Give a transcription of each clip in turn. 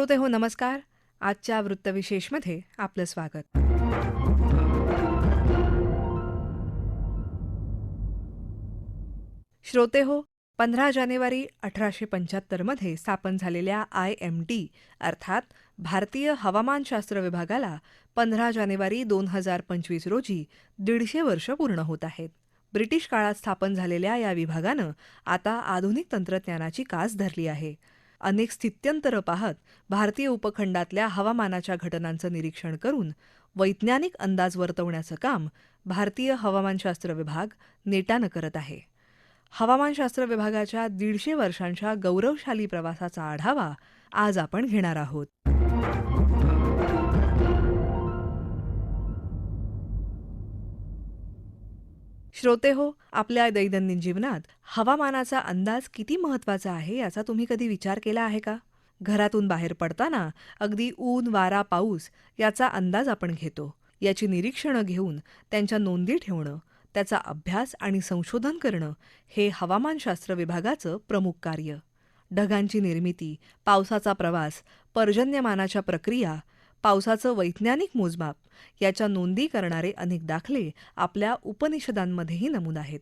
श्रोते हो नमस्कार. आजच्या वृत्तविशेषमध्ये आपलं स्वागत. श्रोते हो पंधरा जानेवारी अठराशे पंच्याहत्तरमध्ये स्थापन झालेल्या आय एम डी अर्थात भारतीय हवामानशास्त्र विभागाला पंधरा जानेवारी दोन हजार पंचवीस रोजी दीडशे वर्ष पूर्ण होत आहेत. ब्रिटिश काळात स्थापन झालेल्या या विभागानं आता आधुनिक तंत्रज्ञानाची कास धरली आहे. अनेक स्थित्यंतरं पाहत भारतीय उपखंडातल्या हवामानाच्या घटनांचं निरीक्षण करून वैज्ञानिक अंदाज वर्तवण्याचं काम भारतीय हवामानशास्त्र विभाग नेटानं करत आहे. हवामानशास्त्र विभागाच्या दीडशे वर्षांच्या गौरवशाली प्रवासाचा आढावा आज आपण घेणार आहोत. श्रोते हो आपल्या दैनंदिन जीवनात हवामानाचा अंदाज किती महत्त्वाचा आहे याचा तुम्ही कधी विचार केला आहे का? घरातून बाहेर पडताना अगदी ऊन वारा पाऊस याचा अंदाज आपण घेतो. याची निरीक्षणं घेऊन त्यांच्या नोंदी ठेवणं त्याचा अभ्यास आणि संशोधन करणं हे हवामानशास्त्र विभागाचं प्रमुख कार्य. ढगांची निर्मिती पावसाचा प्रवास पर्जन्यमानाच्या प्रक्रिया पावसाचं वैज्ञानिक मोजमाप. याच्या नोंदी करणारे अनेक दाखले आपल्या उपनिषदांमध्येही नमूद आहेत.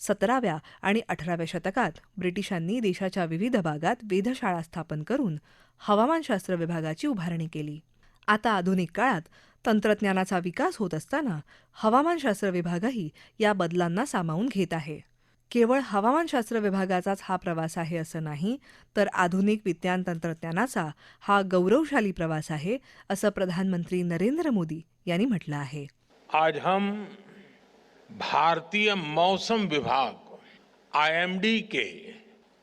सतराव्या आणि अठराव्या शतकात ब्रिटिशांनी देशाच्या विविध भागात वेधशाळा स्थापन करून हवामानशास्त्र विभागाची उभारणी केली. आता आधुनिक काळात तंत्रज्ञानाचा विकास होत असताना हवामानशास्त्र विभागही या बदलांना सामावून घेत आहे. केवळ हवामानशास्त्र विभागाचाच हा प्रवास आहे असं नाही तर आधुनिक विज्ञान तंत्रज्ञानाचा हा गौरवशाली प्रवास आहे असं प्रधानमंत्री नरेंद्र मोदी यांनी म्हटलं आहे. आज हम भारतीय मौसम विभाग आईएमडी के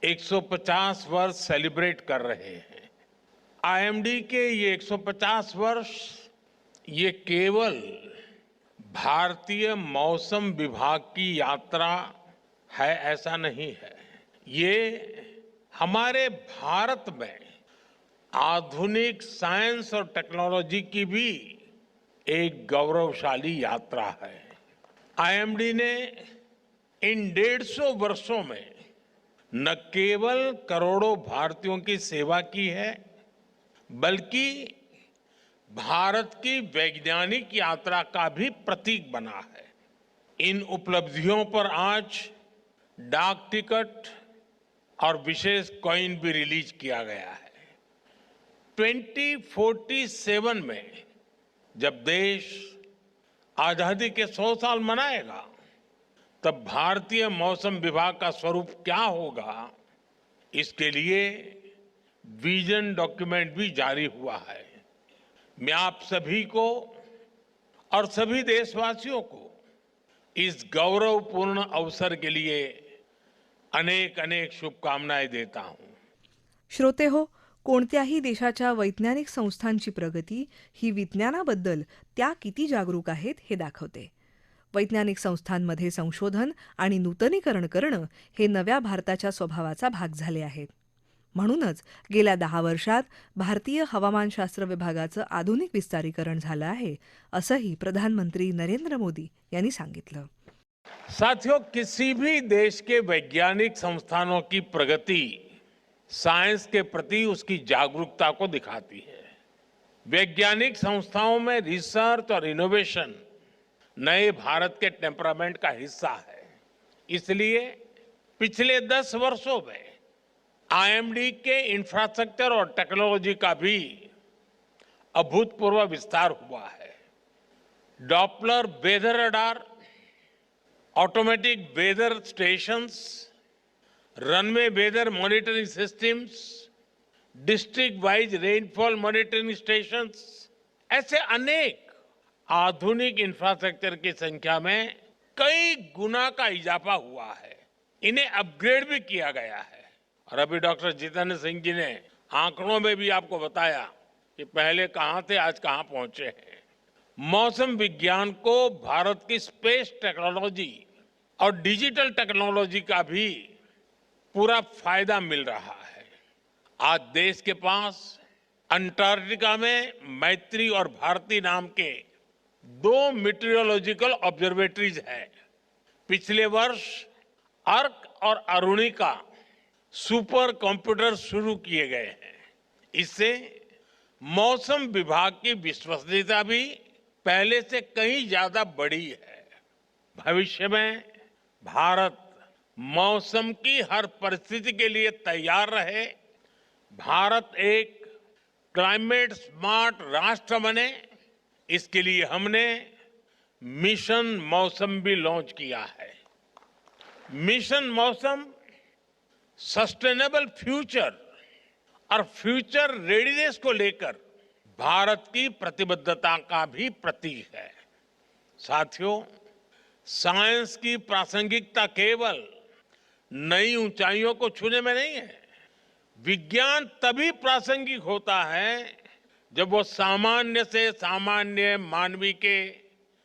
150 वर्ष सेलिब्रेट कर रहे हैं। आईएमडी के ये 150 वर्ष ये केवल भारतीय मौसम विभाग की यात्रा है, ऐसा नहीं है। ये हमारे भारत में आधुनिक साइंस और टेक्नोलॉजी की भी एक गौरवशाली यात्रा है। आईएमडी ने इन डेढ़ सौ वर्षों में न केवल करोड़ों भारतीयों की सेवा की है, बल्कि भारत की वैज्ञानिक यात्रा का भी प्रतीक बना है। इन उपलब्धियों पर आज डाक टिकट और विशेष कॉइन भी रिलीज़ किया गया है। 2047 में जब देश आज़ादी के 100 साल मनाएगा, तब भारतीय मौसम विभाग का स्वरूप क्या होगा, इसके लिए विजन डॉक्यूमेंट भी जारी हुआ है। मैं आप सभी को और सभी देशवासियों को इस गौरवपूर्ण अवसर के लिए अनेक अनेक शुभकामनाएं देता हूं। श्रोते हो कोणत्याही देशाच्या वैज्ञानिक संस्थांची प्रगती ही विज्ञानाबद्दल त्या किती जागरूक आहेत हे दाखवते. वैज्ञानिक संस्थांमध्ये संशोधन आणि नूतनीकरण करणं हे नव्या भारताच्या स्वभावाचा भाग झाले आहेत. म्हणूनच गेल्या दहा वर्षात भारतीय हवामानशास्त्र विभागाचं आधुनिक विस्तारीकरण झालं आहे असंही प्रधानमंत्री नरेंद्र मोदी यांनी सांगितलं. साथियों, किसी भी देश के वैज्ञानिक संस्थानों की प्रगति साइंस के प्रति उसकी जागरूकता को दिखाती है। वैज्ञानिक संस्थाओं में रिसर्च और इनोवेशन नए भारत के टेम्परामेंट का हिस्सा है। इसलिए पिछले दस वर्षों में आईएमडी के इंफ्रास्ट्रक्चर और टेक्नोलॉजी का भी अभूतपूर्व विस्तार हुआ है। Doppler weather radar automatic weather stations runway weather monitoring systems district wise rainfall monitoring stations ऐसे अनेक आधुनिक इंफ्रास्ट्रक्चर की संख्या में कई गुना का इजाफा हुआ है। इन्हें अपग्रेड भी किया गया है। और अभी डॉक्टर जितेंद्र सिंह जी ने आंकड़ों में भी आपको बताया कि पहले कहाँ थे, आज कहाँ पहुँचे हैं। मौसम विज्ञान को भारत की स्पेस टेक्नोलॉजी और डिजिटल टेक्नोलॉजी का भी पूरा फ़ायदा मिल रहा है। आज देश के पास अंटार्कटिका में मैत्री और भारती नाम के दो मीटेरोलॉजिकल ऑब्जर्वेटरीज है। पिछले वर्ष अर्क और अरुणिका सुपर कंप्यूटर शुरू किए गए हैं। इससे मौसम विभाग की विश्वसनीयता भी पहले से कहीं ज़्यादा बढ़ी है। भविष्य में भारत मौसम की हर परिस्थिति के लिए तैयार रहे। भारत एक क्लाइमेट स्मार्ट राष्ट्र बने। इसके लिए हमने मिशन मौसम भी लॉन्च किया है। मिशन मौसम, सस्टेनेबल फ्यूचर और फ्यूचर रेडीनेस को लेकर भारत की प्रतिबद्धता का भी प्रतीक है। साथियों, साइंस की प्रासंगिकता केवल नई ऊंचाइयों को छूने में नहीं है, विज्ञान तभी प्रासंगिक होता है जब वो सामान्य से सामान्य मानवी के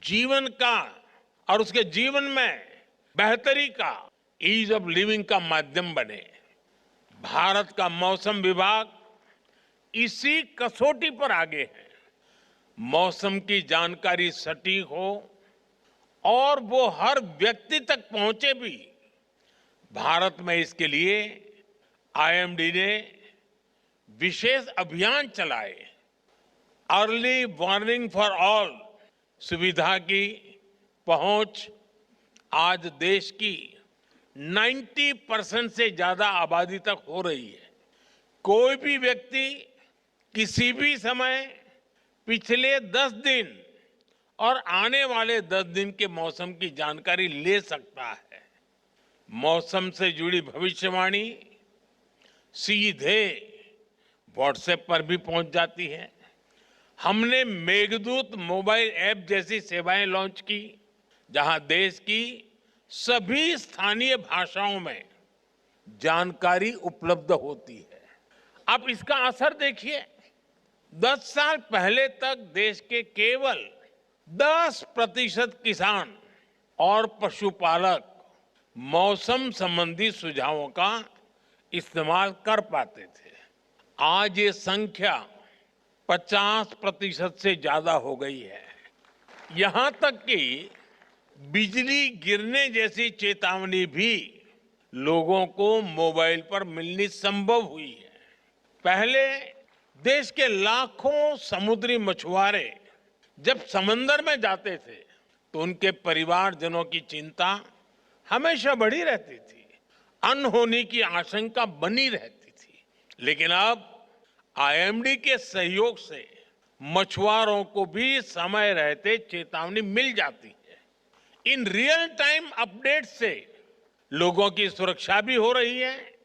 जीवन का और उसके जीवन में बेहतरी का ईज ऑफ़ लिविंग का माध्यम बने। भारत का मौसम विभाग इसी कसौटी पर आगे है। मौसम की जानकारी सटीक हो और वो हर व्यक्ति तक पहुँचे भी। भारत में इसके लिए आईएमडी ने विशेष अभियान चलाए। अर्ली वार्निंग फॉर ऑल सुविधा की पहुँच आज देश की 90 परसेंट से ज़्यादा आबादी तक हो रही है। कोई भी व्यक्ति किसी भी समय पिछले 10 दिन और आने वाले 10 दिन के मौसम की जानकारी ले सकता है। मौसम से जुड़ी भविष्यवाणी सीधे व्हाट्सएप पर भी पहुँच जाती है। हमने मेघदूत मोबाइल ऐप जैसी सेवाएँ लॉन्च की, जहाँ देश की सभी स्थानीय भाषाओं में जानकारी उपलब्ध होती है। आप इसका असर देखिए। दस साल पहले तक देश के केवल 10 प्रतिशत किसान और पशुपालक मौसम संबंधी सुझावों का इस्तेमाल कर पाते थे। आज ये संख्या 50 प्रतिशत से ज़्यादा हो गई है। यहाँ तक कि बिजली गिरने जैसी चेतावनी भी लोगों को मोबाइल पर मिलनी संभव हुई है। पहले देश के लाखों समुद्री मछुआरे जब समंदर में जाते थे तो उनके परिवारजनों की चिंता हमेशा बढ़ी रहती थी। अनहोनी की आशंका बनी रहती थी। लेकिन अब आईएमडी के सहयोग से मछुआरों को भी समय रहते चेतावनी मिल जाती है। इन रियल टाइम अपडेट से लोगों की सुरक्षा भी हो रही है।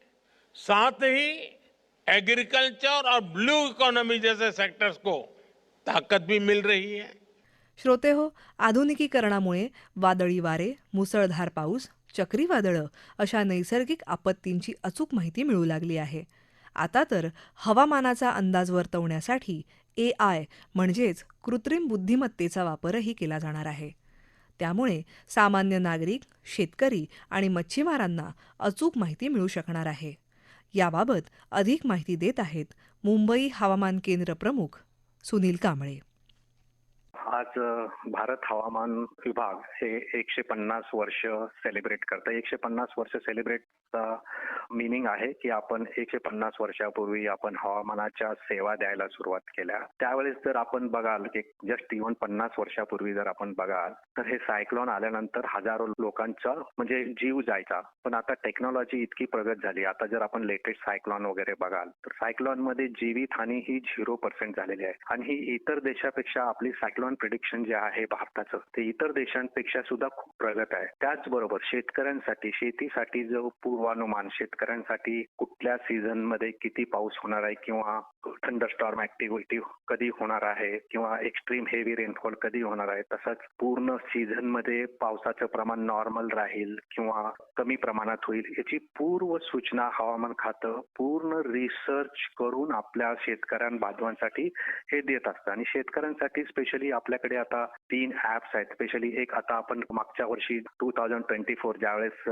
साथ ही एग्रीकल्चर और ब्लू इकोनॉमी जैसे सेक्टर्स को ताकत भी मिल रही है। श्रोते हो आधुनिकीकरणामुळे वादळी वारे मुसळधार पाऊस चक्रीवादळं अशा नैसर्गिक आपत्तींची अचूक माहिती मिळू लागली आहे. आता तर हवामानाचा अंदाज वर्तवण्यासाठी ए आय म्हणजेच कृत्रिम बुद्धिमत्तेचा वापरही केला जाणार आहे. त्यामुळे सामान्य नागरिक शेतकरी आणि मच्छीमारांना अचूक माहिती मिळू शकणार आहे. याबाबत अधिक माहिती देत आहेत मुंबई हवामान केंद्र प्रमुख सुनील कांबळे. आज भारत हवामान विभाग हे एकशे पन्नास वर्ष सेलिब्रेट करतं. एकशे पन्नास वर्ष सेलिब्रेटचा मिनिंग आहे की आपण एकशे पन्नास वर्षापूर्वी आपण हवामानाच्या सेवा द्यायला सुरुवात केल्या. त्यावेळेस जर आपण बघाल की जस्ट इव्हन पन्नास वर्षापूर्वी जर आपण बघाल तर हे सायक्लोन आल्यानंतर हजारो लोकांचा म्हणजे जीव जायचा. पण आता टेक्नॉलॉजी इतकी प्रगत झाली. आता जर आपण लेटेस्ट सायक्लॉन वगैरे बघाल तर सायक्लॉनमध्ये जीवित हानी ही झिरो पर्सेंट झालेली आहे. आणि ही इतर देशापेक्षा आपली सायक्लॉन प्रिडिक्शन जे आहे भारताचं ते इतर देशांपेक्षा सुद्धा खूप प्रगत आहे. त्याचबरोबर शेतकऱ्यांसाठी शेतीसाठी जो पूर्वानुमान शेत शेतकऱ्यांसाठी कुठल्या सीझनमध्ये किती पाऊस होणार आहे किंवा थंडरस्टॉर्म ऍक्टिव्हिटी कधी होणार आहे किंवा एक्स्ट्रीम हेवी रेनफॉल कधी होणार आहे तसंच पूर्ण सीझनमध्ये पावसाचं प्रमाण नॉर्मल राहील किंवा कमी प्रमाणात होईल याची पूर्व सूचना हवामान खातं पूर्ण रिसर्च करून आपल्या शेतकऱ्यां बांधवांसाठी हे देत असतं. आणि शेतकऱ्यांसाठी स्पेशली आपल्याकडे आता तीन ऍप्स आहेत. स्पेशली एक आता आपण मागच्या वर्षी टू थाउजंड ट्वेंटी फोर ज्यावेळेस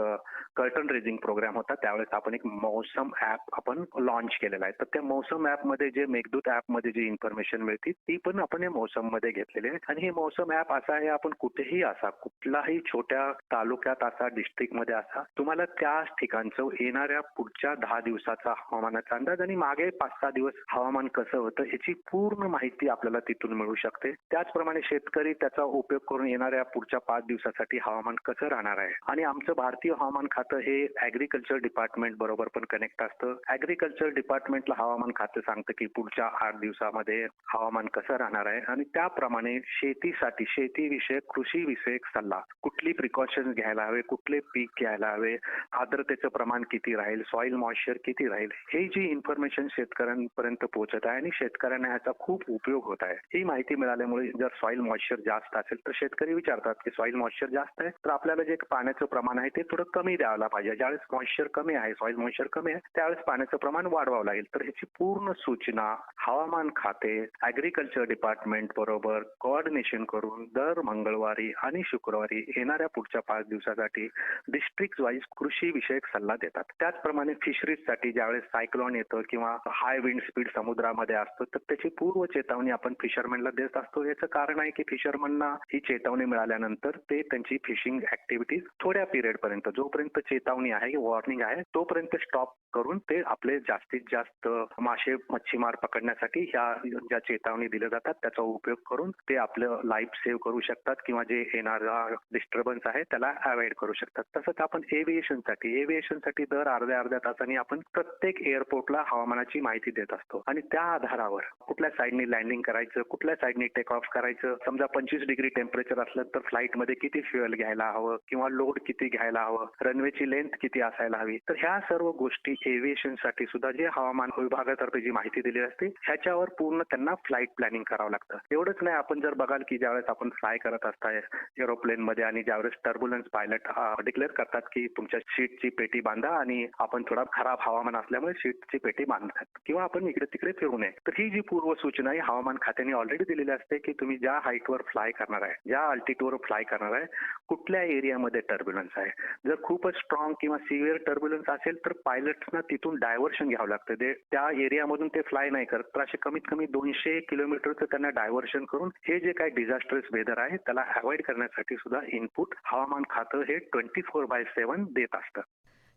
कर्टन रेझिंग प्रोग्राम होता त्यावेळेस आपण एक मौसम ऍप आपण लॉन्च केलेला आहे. तर त्या मौसम ऍपमध्ये जे मेघदूत ऍपमध्ये जी इन्फॉर्मेशन मिळते ती पण आपण या मौसममध्ये घेतलेली आहे. आणि हे मौसम ऍप असा आहे आपण कुठेही असा कुठलाही छोट्या तालुक्यात असा डिस्ट्रिक्टमध्ये असा तुम्हाला त्याच ठिकाणचं येणाऱ्या पुढच्या दहा दिवसाचा हवामानाचा अंदाज आणि मागे पाच सहा दिवस हवामान कसं होतं याची पूर्ण माहिती आपल्याला तिथून मिळू शकते. त्याचप्रमाणे शेतकरी त्याचा उपयोग करून येणाऱ्या पुढच्या पाच दिवसासाठी हवामान कसं राहणार आहे? आणि आमचं भारतीय हवामान खातं हे ऍग्रीकल्चर डिपार्टमेंट बरोबर पण कनेक्ट असतं. ऍग्रिकल्चर डिपार्टमेंटला हवामान खातं सांगतं की पुढच्या आठ दिवसामध्ये हवामान कसं राहणार आहे? आणि त्याप्रमाणे शेतीसाठी शेतीविषयक कृषी विषयक सल्ला. कुठली प्रिकॉशन घ्यायला हवे? कुठले पीक घ्यायला हवे? आर्द्रतेचं प्रमाण किती राहील? सॉइल मॉइश्चर किती राहील? हे जी इन्फॉर्मेशन शेतकऱ्यांपर्यंत पोहोचत आहे आणि शेतकऱ्यांना याचा खूप उपयोग होत आहे. ही माहिती मिळाल्यामुळे जर सॉइल मॉइश्चर जास्त असेल तर शेतकरी विचारतात की सॉइल मॉइश्चर जास्त आहे तर आपल्याला जे पाण्याचं प्रमाण आहे ते थोडं कमी द्यायला पाहिजे. ज्यावेळेस मॉइश्चर कमी आहे सॉइल मॉइश्चर कमी आहे त्यावेळेस पाण्याचं प्रमाण वाढवावं लागेल. तर ह्याची पूर्ण सूचना हवामान खाते ऍग्रीकल्चर डिपार्टमेंट बरोबर कोऑर्डिनेशन करून दर मंगळवारी आणि शुक्रवारी येणाऱ्या पुढच्या पाच दिवसासाठी डिस्ट्रिक्ट वाईज कृषी विषयक सल्ला देतात. त्याचप्रमाणे फिशरीजसाठी ज्यावेळेस सायक्लॉन येतं किंवा हाय विंड स्पीड समुद्रामध्ये असतो तर त्याची पूर्व चेतावणी आपण फिशरमॅनला देत असतो. याचं कारण आहे की फिशरमॅनना ही चेतावणी मिळाल्यानंतर ते त्यांची फिशिंग ऍक्टिव्हिटीज थोड्या पिरियड पर्यंत जोपर्यंत चेतावणी आहे वॉर्निंग आहे तोपर्यंत स्टॉप करून ते आपले जास्तीत जास्त मासे मच्छीमार पकडण्यासाठी ह्या ज्या चेतावणी दिल्या जातात त्याचा उपयोग करून ते आपलं लाईफ सेव्ह करू शकतात किंवा जे येणारा डिस्टर्बन्स आहे त्याला अवॉइड करू शकतात. तसंच आपण एव्हिएशनसाठी एव्हिएशनसाठी दर अर्ध्या अर्ध्या तासांनी आपण प्रत्येक एअरपोर्टला हवामानाची माहिती देत असतो. आणि त्या आधारावर कुठल्या साईडनी लँडिंग करायचं कुठल्या साईडनी टेक ऑफ करायचं समजा पंचवीस डिग्री टेम्परेचर असलं तर फ्लाईटमध्ये किती फ्युएल घ्यायला हवं किंवा लोड किती घ्यायला हवं रनवेची लेंथ किती असायला हवी तर ह्या सर्व गोष्टी एव्हिएशनसाठी सुद्धा जे हवामान विभागातर्फे जी माहिती दिली असते ह्याच्यावर पूर्ण त्यांना फ्लाईट प्लॅनिंग करावं लागतं. एवढंच नाही आपण जर बघाल की ज्यावेळेस आपण फ्लाय करत असताय एरोप्लेन मध्ये आणि ज्यावेळेस टर्ब्युलन्स पायलट डिक्लेअर करतात की तुमच्या सीटची पेटी बांधा आणि आपण थोडा खराब हवामान असल्यामुळे सीटची पेटी बांधतात किंवा आपण इकडे तिकडे फिरू नये. तर ही जी पूर्व सूचना आहे हवामान खात्याने ऑलरेडी दिलेली असते की तुम्ही ज्या हाईटवर फ्लाय करणार आहे ज्या अल्टिट्यूडवर फ्लाय करणार आहे कुठल्या एरियामध्ये टर्ब्युलन्स आहे. जर खूपच स्ट्रॉंग किंवा सिव्हिअर टर्ब्युलन्स असेल तर पायलट्सना तिथून डायव्हर्शन घ्यावं लागतं. ते त्या एरियामधून ते फ्लाय नाही करत. तर असे कमीत कमी दोनशे किलोमीटरचं त्यांना डायव्हर्शन करून हे जे काही डिझास्टरस वेदर आहे त्याला अवॉइड करण्यासाठी सुद्धा इनपुट हवामान खातं हे ट्वेंटी फोर बाय सेव्हन देत असतं.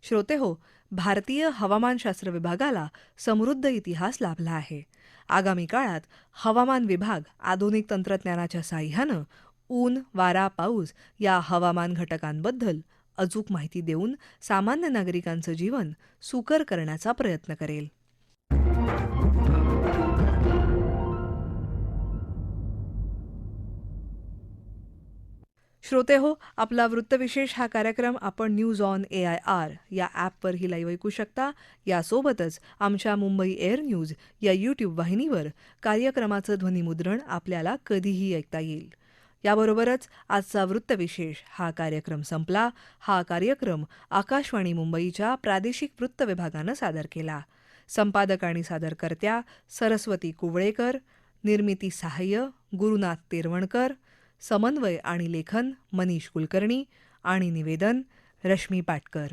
श्रोते हो भारतीय हवामानशास्त्र विभागाला समृद्ध इतिहास लाभला आहे. आगामी काळात हवामान विभाग आधुनिक तंत्रज्ञानाच्या साह्यानं ऊन वारा पाऊस या हवामान घटकांबद्दल अचूक माहिती देऊन सामान्य नागरिकांचं जीवन सुकर करण्याचा प्रयत्न करेल. श्रोते हो आपला वृत्तविशेष हा कार्यक्रम आपण news on A I R या ॲपवरही लाईव्ह ऐकू शकता. यासोबतच आमच्या मुंबई एअर न्यूज या यूट्यूब वाहिनीवर कार्यक्रमाचं ध्वनिमुद्रण आपल्याला कधीही ऐकता येईल. याबरोबरच आजचा वृत्तविशेष हा कार्यक्रम संपला. हा कार्यक्रम आकाशवाणी मुंबईच्या प्रादेशिक वृत्त विभागानं सादर केला. संपादक आणि सादरकर्त्या सरस्वती कुवळेकर निर्मिती सहाय्य गुरुनाथ तेरवणकर समन्वय आणि लेखन मनीष कुलकर्णी आणि निवेदन रश्मी पाटकर.